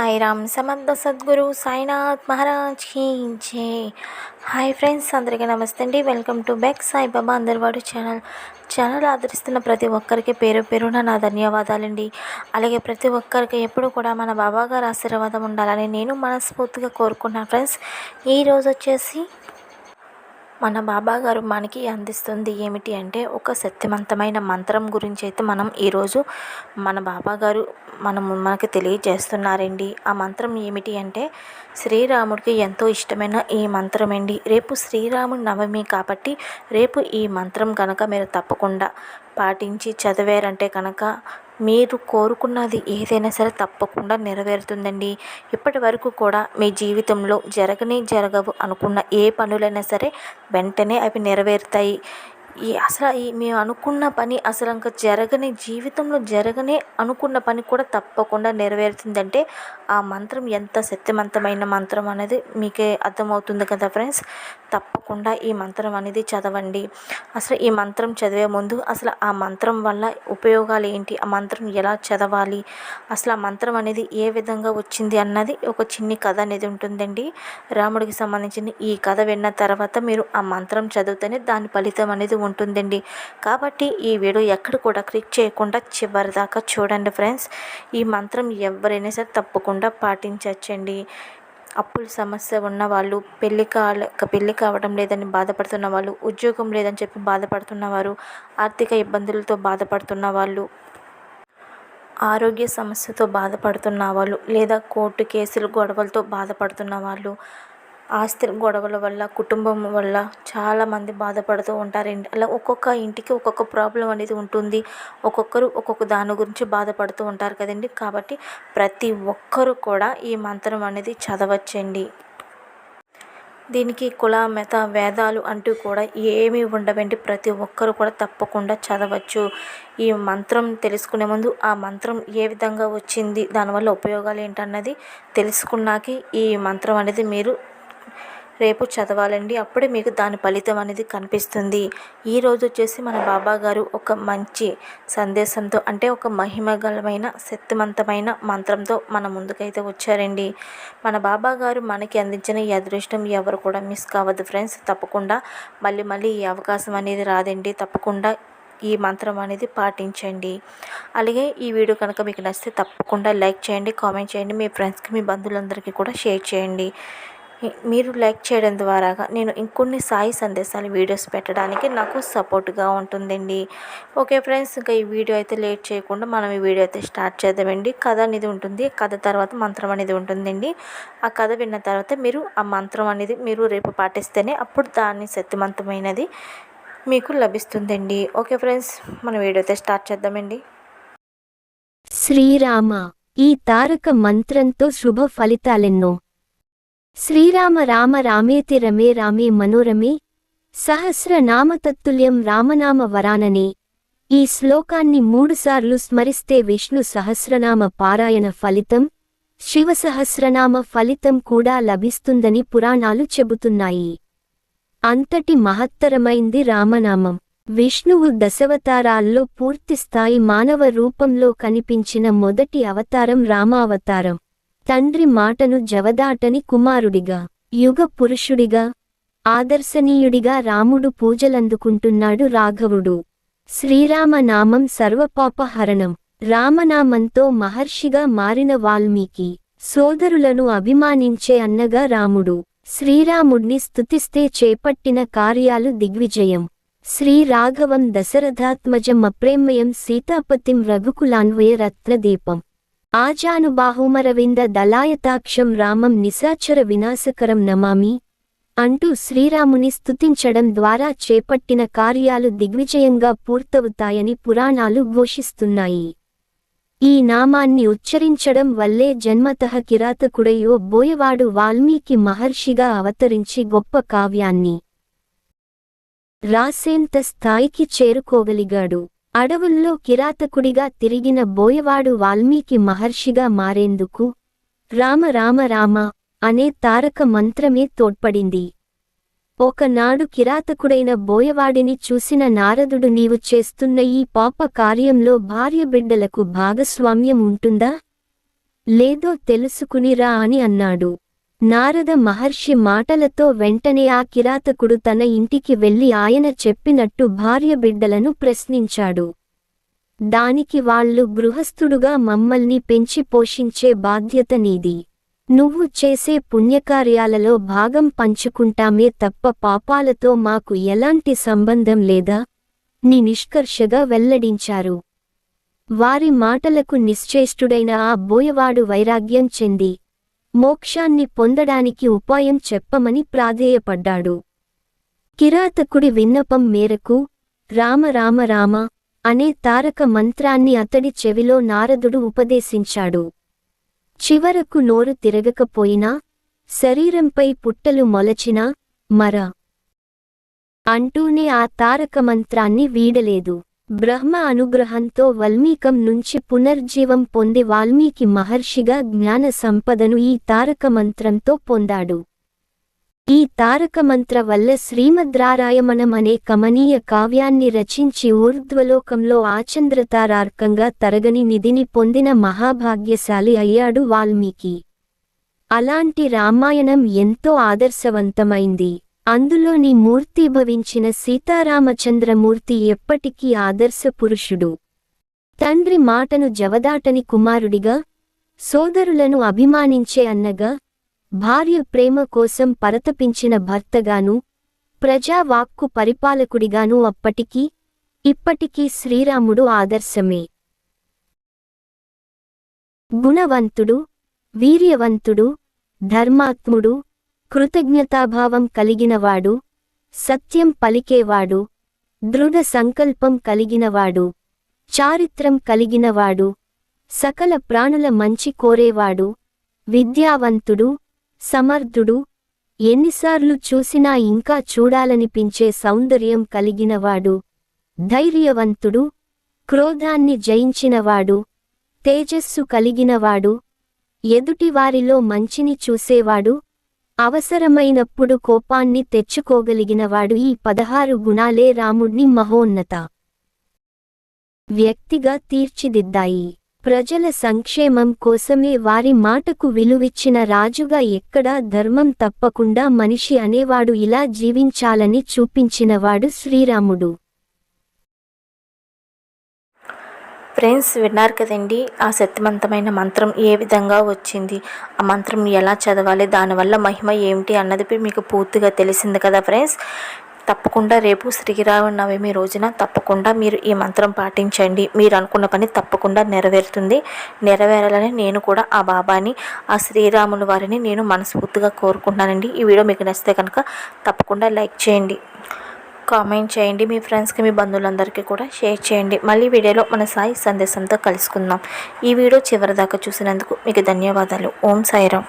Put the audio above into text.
సాయిరామ్ సమర్థ సద్గురు సాయినాథ్ మహారాజ్ కీ జై. Hi friends అందరికీ నమస్తే అండి. వెల్కమ్ టు బ్యాక్ సాయిబాబా అందరివాడు ఛానల్ ఛానల్ ఆదరిస్తున్న ప్రతి ఒక్కరికి పేరు పేరున నా ధన్యవాదాలండి. అలాగే ప్రతి ఒక్కరికి ఎప్పుడు కూడా మన బాబా గారు ఆశీర్వాదం ఉండాలని నేను మనస్ఫూర్తిగా కోరుకున్నాను ఫ్రెండ్స్ ఈరోజు వచ్చేసి మన బాబా గారు మనకి అందిస్తుంది ఏమిటి అంటే ఒక శక్తివంతమైన మంత్రం గురించి అయితే మనం ఈరోజు మన బాబా గారు మనం మనకి తెలియజేస్తున్నారండి. ఆ మంత్రం ఏమిటి అంటే శ్రీరాముడికి ఎంతో ఇష్టమైన ఈ మంత్రం అండి. రేపు శ్రీరాముడి నవమి కాబట్టి రేపు ఈ మంత్రం కనుక మీరు తప్పకుండా పాటించి చదివారంటే కనుక మీరు కోరుకున్నది ఏదైనా సరే తప్పకుండా నెరవేరుతుందండి. ఇప్పటి వరకు కూడా మీ జీవితంలో జరగని జరగవు అనుకున్న ఏ పనులైనా సరే వెంటనే అవి నెరవేరుతాయి. ఈ అసలు ఈ మేము అనుకున్న పని అసలు ఇంకా జరగని జీవితంలో జరగని అనుకున్న పని కూడా తప్పకుండా నెరవేరుతుందంటే ఆ మంత్రం ఎంత శక్తివంతమైన మంత్రం అనేది మీకే అర్థమవుతుంది కదా ఫ్రెండ్స్? తప్పకుండా ఈ మంత్రం అనేది చదవండి. అసలు ఈ మంత్రం చదివే ముందు అసలు ఆ మంత్రం వల్ల ఉపయోగాలు ఏంటి? ఆ మంత్రం ఎలా చదవాలి? అసలు ఆ మంత్రం అనేది ఏ విధంగా వచ్చింది అన్నది ఒక చిన్ని కథ అనేది ఉంటుందండి. రాముడికి సంబంధించిన ఈ కథ విన్న తర్వాత మీరు ఆ మంత్రం చదివితేనే దాని ఫలితం అనేది ఉంటుందండి. కాబట్టి ఈ వీడియో ఎక్కడ కూడా క్లిక్ చేయకుండా చివరి దాకా చూడండి ఫ్రెండ్స్. ఈ మంత్రం ఎవరైనా సరే తప్పకుండా పాటించవచ్చండి అప్పుల సమస్య ఉన్న వాళ్ళు పెళ్ళి కాల పెళ్ళి కావడం లేదని బాధపడుతున్న వాళ్ళు ఉద్యోగం లేదని చెప్పి బాధపడుతున్నవారు ఆర్థిక ఇబ్బందులతో బాధపడుతున్న వాళ్ళు ఆరోగ్య సమస్యతో బాధపడుతున్న వాళ్ళు లేదా కోర్టు కేసులు గొడవలతో బాధపడుతున్న వాళ్ళు ఆస్తి గొడవల వల్ల కుటుంబం వల్ల చాలామంది బాధపడుతూ ఉంటారండి అలా ఒక్కొక్క ఇంటికి ఒక్కొక్క ప్రాబ్లం అనేది ఉంటుంది. ఒక్కొక్కరు ఒక్కొక్క దాని గురించి బాధపడుతూ ఉంటారు కదండి. కాబట్టి ప్రతి ఒక్కరు కూడా ఈ మంత్రం అనేది చదవచ్చండి. దీనికి కుల మెత వేదాలు అంటూ కూడా ఏమీ ఉండవండి. ప్రతి ఒక్కరు కూడా తప్పకుండా చదవచ్చు. ఈ మంత్రం తెలుసుకునే ముందు ఆ మంత్రం ఏ విధంగా వచ్చింది దానివల్ల ఉపయోగాలు ఏంటన్నది తెలుసుకున్నాకే ఈ మంత్రం అనేది మీరు రేపు చదవాలండి. అప్పుడే మీకు దాని ఫలితం అనేది కనిపిస్తుంది. ఈరోజు వచ్చేసి మన బాబా గారు ఒక మంచి సందేశంతో అంటే ఒక మహిమగలమైన శక్తివంతమైన మంత్రంతో మన ముందుకైతే వచ్చారండి. మన బాబా గారు మనకి అందించిన ఈ అదృష్టం ఎవరు కూడా మిస్ కావద్దు ఫ్రెండ్స్. తప్పకుండా మళ్ళీ మళ్ళీ ఈ అవకాశం అనేది రాదండి. తప్పకుండా ఈ మంత్రం అనేది పాటించండి. అలాగే ఈ వీడియో కనుక మీకు నచ్చితే తప్పకుండా లైక్ చేయండి కామెంట్ చేయండి. మీ ఫ్రెండ్స్కి మీ బంధువులందరికీ కూడా షేర్ చేయండి. మీరు లైక్ చేయడం ద్వారా నేను ఇంకొన్ని సాయి సందేశాలు వీడియోస్ పెట్టడానికి నాకు సపోర్ట్గా ఉంటుందండి. ఓకే ఫ్రెండ్స్ ఇంకా ఈ వీడియో అయితే లేట్ చేయకుండా మనం ఈ వీడియో అయితే స్టార్ట్ చేద్దామండి. కథ అనేది ఉంటుంది కథ తర్వాత మంత్రం అనేది ఉంటుందండి. ఆ కథ విన్న తర్వాత మీరు ఆ మంత్రం అనేది మీరు రేపు పాటిస్తేనే అప్పుడు దాన్ని శక్తివంతమైనది మీకు లభిస్తుందండి. ఓకే ఫ్రెండ్స్ మన వీడియో అయితే స్టార్ట్ చేద్దామండి. శ్రీరామ ఈ తారక మంత్రంతో శుభ ఫలితాలెన్నో శ్రీరామ రామ రామేతి రమే రామే మనోరమే సహస్రనామతత్తుల్యం రామనామ వరాననే. ఈ శ్లోకాన్ని మూడుసార్లు స్మరిస్తే విష్ణు సహస్రనామ పారాయణ ఫలితం శివ సహస్రనామ ఫలితం కూడా లభిస్తుందని పురాణాలు చెబుతున్నాయి. అంతటి మహత్తరమైంది రామనామం. విష్ణువు దశవతారాల్లో పూర్తిస్థాయి మానవ రూపంలో కనిపించిన మొదటి అవతారం రామావతారం. తండ్రి మాటను జవదాటని కుమారుడిగా యుగ పురుషుడిగా ఆదర్శనీయుడిగా రాముడు పూజలందుకుంటున్నాడు రాఘవుడు. శ్రీరామనామం సర్వపాపహరణం. రామనామంతో మహర్షిగా మారిన వాల్మీకి సోదరులను అభిమానించే అన్నగా రాముడు శ్రీరాముణ్ణి స్థుతిస్తే చేపట్టిన కార్యాలు దిగ్విజయం. శ్రీరాఘవం దశరథాత్మజం అప్రేమయం సీతాపతిం రఘుకులాన్వయ రత్నదీపం. ఆజానుబాహుమరవింద దళాయతాక్షం రామం నిశాచర వినాశకరం నమామి అంటూ శ్రీరాముని స్తుతించడం ద్వారా చేపట్టిన కార్యాలు దిగ్విజయంగా పూర్తవుతాయని పురాణాలు ఘోషిస్తున్నాయి. ఈ నామాన్ని ఉచ్చరించడం వల్లే జన్మతః కిరాతకుడయో బోయవాడు వాల్మీకి మహర్షిగా అవతరించి గొప్ప కావ్యాన్ని రాసేంత స్థాయికి చేరుకోగలిగాడు. అడవుల్లో కిరాతకుడిగా తిరిగిన బోయవాడు వాల్మీకి మహర్షిగా మారేందుకు రామ రామ రామ అనే తారక మంత్రమే తోడ్పడింది. ఒకనాడు కిరాతకుడైన బోయవాడిని చూసిన నారదుడు నీవు చేస్తున్న ఈ పాప కార్యంలో భార్య బిడ్డలకు భాగస్వామ్యం ఉంటుందా? లేదో తెలుసుకునిరా అని అన్నాడు. నారద మహర్షి మాటలతో వెంటనే ఆ కిరాతకుడు తన ఇంటికి వెళ్ళి ఆయన చెప్పినట్టు భార్య బిడ్డలను ప్రశ్నించాడు. దానికి వాళ్ళు గృహస్థుడుగా మమ్మల్ని పెంచి పోషించే బాధ్యత నీది. నువ్వు చేసే పుణ్యకార్యాలలో భాగం పంచుకుంటామే తప్ప పాపాలతో మాకు ఎలాంటి సంబంధం లేదా? ని నిష్కర్షగా వెల్లడించారు. వారి మాటలకు నిశ్చేష్టుడైన ఆ బోయవాడు వైరాగ్యం చెంది మోక్షాన్ని పొందడానికి ఉపాయం చెప్పమని ప్రాధేయపడ్డాడు. కిరాతకుడి విన్నపం మేరకు రామ రామ రామ అనే తారక మంత్రాన్ని అతడి చెవిలో నారదుడు ఉపదేశించాడు. చివరకు నోరు తిరగకపోయినా శరీరంపై పుట్టలు మొలచినా మర అంటూనే ఆ తారక మంత్రాన్ని వీడలేదు. బ్రహ్మ అనుగ్రహంతో వల్మీకం నుంచి పునర్జీవం పొంది వాల్మీకి మహర్షిగా జ్ఞాన సంపదను ఈ తారక మంత్రంతో పొందాడు. ఈ తారక మంత్ర వల్ల శ్రీమద్రారాయమణం అనే కమనీయ కావ్యాన్ని రచించి ఊర్ధ్వలోకంలో ఆచంద్రతారార్కంగా తరగని నిధిని పొందిన మహాభాగ్యశాలి అయ్యాడు వాల్మీకి. అలాంటి రామాయణం ఎంతో ఆదర్శవంతమైంది. అందులోని మూర్తిభవించిన సీతారామచంద్రమూర్తి ఎప్పటికీ ఆదర్శ పురుషుడు. తండ్రి మాటను జవదాటని కుమారుడిగా సోదరులను అభిమానించే అన్నగా భార్య ప్రేమ కోసం పరతపించిన భర్తగాను ప్రజావాక్కు పరిపాలకుడిగాను అప్పటికీ ఇప్పటికీ శ్రీరాముడు ఆదర్శమే. గుణవంతుడు వీర్యవంతుడు ధర్మాత్ముడు కృతజ్ఞతాభావం కలిగినవాడు సత్యం పలికేవాడు దృఢ సంకల్పం కలిగినవాడు చారిత్రం కలిగినవాడు సకల ప్రాణుల మంచి కోరేవాడు విద్యావంతుడు సమర్థుడు ఎన్నిసార్లు చూసినా ఇంకా చూడాలనిపించే సౌందర్యం కలిగినవాడు ధైర్యవంతుడు క్రోధాన్ని జయించినవాడు తేజస్సు కలిగినవాడు ఎదుటివారిలో మంచిని చూసేవాడు అవసరమైనప్పుడు కోపాన్ని తెచ్చుకోగలిగినవాడు ఈ పదహారు గుణాలే రాముణ్ణి మహోన్నత. వ్యక్తిగా తీర్చిదిద్దాయి. ప్రజల సంక్షేమం కోసమే వారి మాటకు విలువిచ్చిన రాజుగా ఎక్కడా ధర్మం తప్పకుండా మనిషి అనేవాడు ఇలా జీవించాలని చూపించినవాడు శ్రీరాముడు. ఫ్రెండ్స్ విన్నారు కదండి ఆ శక్తివంతమైన మంత్రం ఏ విధంగా వచ్చింది? ఆ మంత్రం ఎలా చదవాలి? దానివల్ల మహిమ ఏమిటి అన్నది మీకు పూర్తిగా తెలిసింది కదా ఫ్రెండ్స్? తప్పకుండా రేపు శ్రీరామనవమి రోజున తప్పకుండా మీరు ఈ మంత్రం పాటించండి. మీరు అనుకున్న పని తప్పకుండా నెరవేరుతుంది. నెరవేరాలని నేను కూడా ఆ బాబాని ఆ శ్రీరాముల వారిని నేను మనస్ఫూర్తిగా కోరుకుంటున్నానండి. ఈ వీడియో మీకు నచ్చితే కనుక తప్పకుండా లైక్ చేయండి. కామెంట్ చేయండి. మీ ఫ్రెండ్స్కి మీ బంధువులందరికీ కూడా షేర్ చేయండి. మళ్ళీ వీడియోలో మన సాయి సందేశంతో కలుసుకుందాం. ఈ వీడియో చివరిదాకా చూసినందుకు మీకు ధన్యవాదాలు. ఓం సాయిరామ్.